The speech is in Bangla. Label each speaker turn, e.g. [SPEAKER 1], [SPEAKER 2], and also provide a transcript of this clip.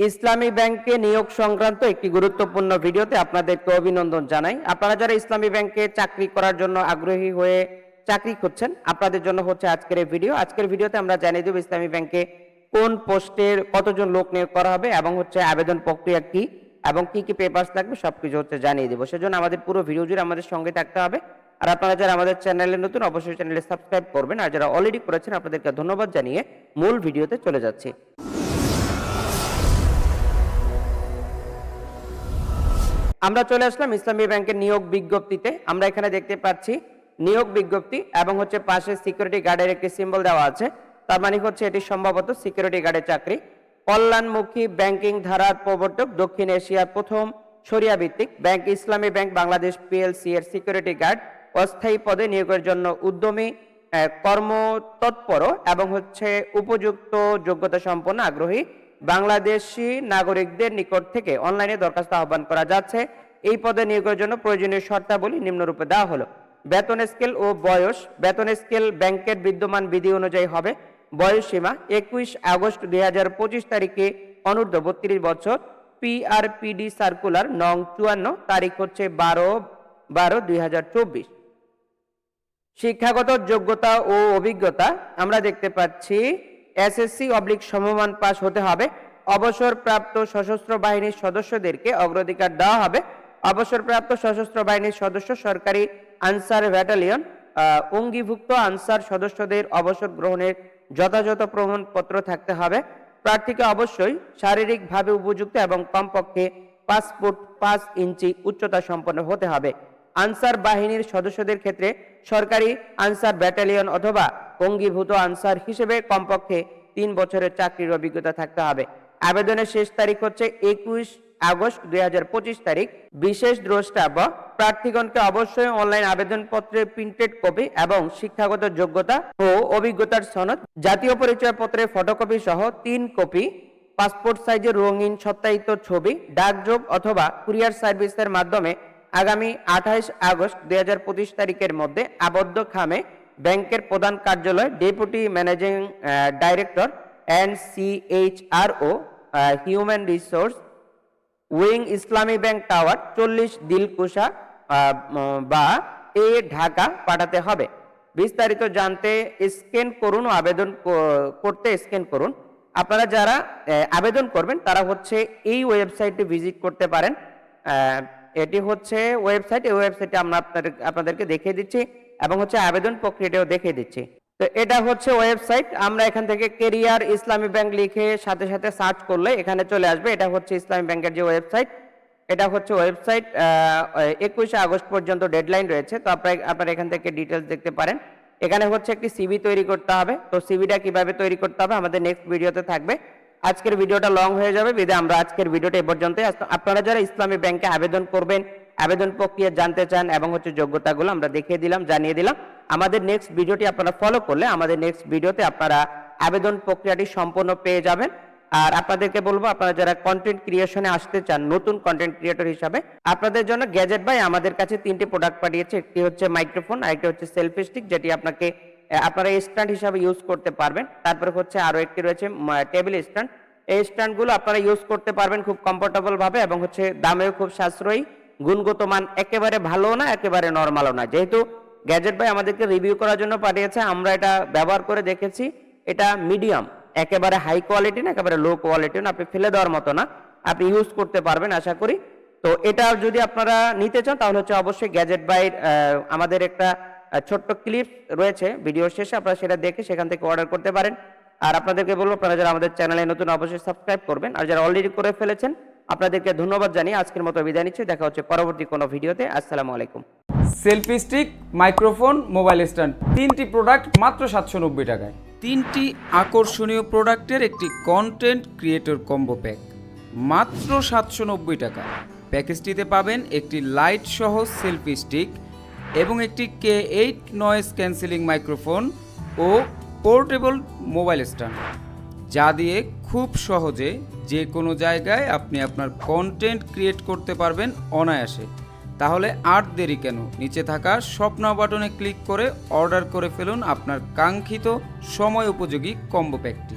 [SPEAKER 1] ইসলামী ব্যাংকে নিয়োগ সংক্রান্ত একটি গুরুত্বপূর্ণ ভিডিওতে আপনাদেরকে অভিনন্দন জানাই। আপনারা যারা ইসলামী ব্যাংকে চাকরি করার জন্য আগ্রহী হয়ে চাকরি করছেন আপনাদের জন্য হচ্ছে আজকের এই ভিডিও। আজকের ভিডিওতে আমরা জানিয়ে দেব ইসলামী ব্যাংকে কোন পোস্টের কতজন লোক নিয়োগ করা হবে এবং হচ্ছে আবেদন প্রক্রিয়া কি এবং কি কি পেপারস লাগবে সবকিছু হচ্ছে জানিয়ে দেবো। সেজন্য আমাদের পুরো ভিডিও জুড়ে আমাদের সঙ্গে থাকতে হবে। আর আপনারা যারা আমাদের চ্যানেলে নতুন, অবশ্যই চ্যানেলে সাবস্ক্রাইব করবেন। আর যারা অলরেডি করেছেন, আপনাদেরকে ধন্যবাদ জানিয়ে মূল ভিডিওতে চলে যাচ্ছি। আমরা চলে আসলাম ইসলামী ব্যাংকের নিয়োগ বিজ্ঞপ্তিতে। আমরা এখানে দেখতে পাচ্ছি নিয়োগ বিজ্ঞপ্তি এবং হচ্ছে পাশে সিকিউরিটি গার্ডের একটি সিম্বল দেওয়া আছে। তার মানে হচ্ছে এটি সম্ভবত সিকিউরিটি গার্ডের চাকরি। কল্যাণমুখী ব্যাংকিং ধারার প্রবর্তক দক্ষিণ এশিয়ার প্রথম সরিয়া ভিত্তিক bank Islami bank Bangladesh PLC এর সিকিউরিটি গার্ড অস্থায়ী পদে নিয়োগের জন্য উদ্যমী কর্মতৎপর এবং হচ্ছে উপযুক্ত যোগ্যতা সম্পন্ন আগ্রহী বাংলাদেশি নাগরিকদের নিকট থেকে অনলাইনে দরখাস্ত আহ্বান করা যাচ্ছে। এই পদে নিয়োগের জন্য প্রয়োজনীয় শর্তাবলী নিম্নরূপে দেওয়া হলো। বেতন স্কেল ও বয়স, বেতন স্কেল ব্যাংকের বিদ্যমান বিধি অনুযায়ী হবে। বয়স সীমা একুশ আগস্ট দুই হাজার পঁচিশ তারিখে অনূর্ধ্ব বত্রিশ বছর। পিআরপিডি সার্কুলার নং চুয়ান্ন, তারিখ হচ্ছে বারো বারো দুই হাজার চব্বিশ। শিক্ষাগত যোগ্যতা ও অভিজ্ঞতা আমরা দেখতে পাচ্ছি এসএসসি অবলিক সমমান পাস হতে হবে। অবসরপ্রাপ্ত সশস্ত্র বাহিনীর সদস্যদেরকে অগ্রাধিকার দেওয়া হবে। অবসরপ্রাপ্ত সশস্ত্র বাহিনীর সদস্য সরকারি আনসার ব্যাটালিয়ন অঙ্গীভুক্ত আনসার সদস্যদের অবসর গ্রহণের যথাযথ প্রমাণপত্র থাকতে হবে। প্রার্থীকে অবশ্যই শারীরিকভাবে উপযুক্ত এবং কমপক্ষে পাঁচ ফুট পাঁচ ইঞ্চি উচ্চতা সম্পন্ন হতে হবে। আনসার বাহিনীর সদস্যদের ক্ষেত্রে সরকারি আনসার ব্যাটালিয়ন অথবা অঙ্গীভূত আনসার হিসেবে কমপক্ষে তিন বছরের চাকরির অভিজ্ঞতা থাকতে হবে। আবেদনের শেষ তারিখ হচ্ছে একুশ আগস্ট দুই তারিখ। বিশেষ দ্রষ্টাব্য প্রার্থীগণকে অবশ্যই অনলাইন আবেদনপত্রের প্রিন্টেড কপি এবং শিক্ষাগত যোগ্যতা ও অভিজ্ঞতার সনদ, জাতীয় পরিচয় পত্রের ফটোকপি সহ তিন কপি, পাসপোর্ট সাইজের রঙিন সত্যায়িত ছবি, ডাকযোগ অথবা কুরিয়ার সার্ভিসের মাধ্যমে আগামী আঠাইশ আগস্ট দুই হাজার পঁচিশ তারিখের মধ্যে আবদ্ধ খামে ব্যাংকের প্রধান কার্যালয়, deputy managing director N C H R ও human resource, wing Islami bank tower, চল্লিশ দিলকুশা বা এ ঢাকা পাঠাতে হবে। বিস্তারিত জানতে স্ক্যান করুন আবেদন করতে স্ক্যান করুন। আপনারা যারা আবেদন করবেন, তারা হচ্ছে এই ওয়েবসাইটে ভিজিট করতে পারেন। এটি হচ্ছে ওয়েবসাইট, এই ওয়েবসাইটে আমরা আপনাদের, আপনাদেরকে দেখিয়ে দিচ্ছি। এবং হচ্ছে আবেদন প্রক্রিয়াটাও দেখিয়ে দিচ্ছি। তো এটা হচ্ছে ওয়েবসাইট, আমরা এখান থেকে কেরিয়ার ইসলামী ব্যাংক লিখে সাথে সাথে সার্চ করলে এখানে চলে আসবে। এটা হচ্ছে ইসলামী ব্যাংকের যে ওয়েবসাইট, এটা হচ্ছে ওয়েবসাইট একুশে আগস্ট পর্যন্ত ডেডলাইন রয়েছে। তো আপনারা আপনারা এখান থেকে ডিটেলস দেখতে পারেন। এখানে হচ্ছে একটি সিভি তৈরি করতে হবে। তো সিভিটা কীভাবে তৈরি করতে হবে আমাদের নেক্সট ভিডিওতে থাকবে। আজকের ভিডিওটা লং হয়ে যাবে। বিদে আমরা আজকের ভিডিওটা এ পর্যন্তই। আপনারা যারা ইসলামী ব্যাংকে আবেদন করবেন আবেদন প্রক্রিয়া জানতে চান এবং হচ্ছে যোগ্যতাগুলো আমরা দেখিয়ে দিলাম, জানিয়ে দিলাম। আমাদের নেক্সট ভিডিওটি আপনারা ফলো করলে আমাদের নেক্সট ভিডিওতে আপনারা আবেদন প্রক্রিয়াটি সম্পূর্ণ পেয়ে যাবেন। আর আপনাদেরকে বলব, আপনারা যারা কন্টেন্ট ক্রিয়েশনে আসতে চান, নতুন কন্টেন্ট ক্রিয়েটর হিসাবে, আপনাদের জন্য গ্যাজেট ভাই আমাদের কাছে তিনটি প্রোডাক্ট পাঠিয়েছে। একটি হচ্ছে মাইক্রোফোন আরেকটি হচ্ছে সেলফি স্টিক যেটি আপনাকে আপনারা স্ট্যান্ড হিসাবে ইউজ করতে পারবেন। তারপরে হচ্ছে আরও একটি রয়েছে টেবিল স্ট্যান্ড এই স্ট্যান্ডগুলো আপনারা ইউজ করতে পারবেন খুব কমফোর্টেবল ভাবে এবং হচ্ছে দামেও খুব সাশ্রয়ী। গুণগত মান একেবারে ভালো না, একেবারে নর্মালও না। যেহেতু গ্যাজেট ভাই আমাদেরকে রিভিউ করার জন্য পাঠিয়েছে, আমরা এটা ব্যবহার করে দেখেছি। এটা মিডিয়াম একেবারে হাই কোয়ালিটি না, একেবারে লো কোয়ালিটি না, আপনি ফেলে দেওয়ার মতো না। আপনি ইউজ করতে পারবেন, আশা করি। তো এটা যদি আপনারা নিতে চান, তাহলে হচ্ছে অবশ্যই গ্যাজেট বাইর আমাদের একটা ছোট্ট ক্লিপ রয়েছে ভিডিও শেষে আপনারা সেটা দেখে সেখান থেকে অর্ডার করতে পারেন। আর আপনাদেরকে বলব, আপনারা যারা আমাদের চ্যানেলে নতুন, অবশ্যই সাবস্ক্রাইব করবেন। আর যারা অলরেডি করে ফেলেছেন আপনাদেরকে ধন্যবাদ জানিয়ে আজকের মতো বিদায় নিচ্ছি। দেখা হচ্ছে পরবর্তী কোনো ভিডিওতে। আসসালামু আলাইকুম।
[SPEAKER 2] Selfie stick microphone mobile stand তিনটি প্রোডাক্ট মাত্র সাতশো নব্বই টাকায়।
[SPEAKER 3] তিনটি আকর্ষণীয় প্রোডাক্টের একটি কন্টেন্ট ক্রিয়েটর কম্বো প্যাক মাত্র সাতশো নব্বই টাকা। প্যাকেজটিতে পাবেন একটি লাইট সহ সেলফি স্টিক এবং একটি K eight noise cancelling microphone ও পোর্টেবল মোবাইল স্ট্যান্ড যা দিয়ে খুব সহজে যে কোনো জায়গায় আপনি আপনার কন্টেন্ট ক্রিয়েট করতে পারবেন অনায়াসে। তাহলে আর দেরি কেন? নিচে থাকা স্বপ্ন বাটনে ক্লিক করে অর্ডার করে ফেলুন আপনার কাঙ্ক্ষিত সময় উপযোগী কম্বো প্যাকটি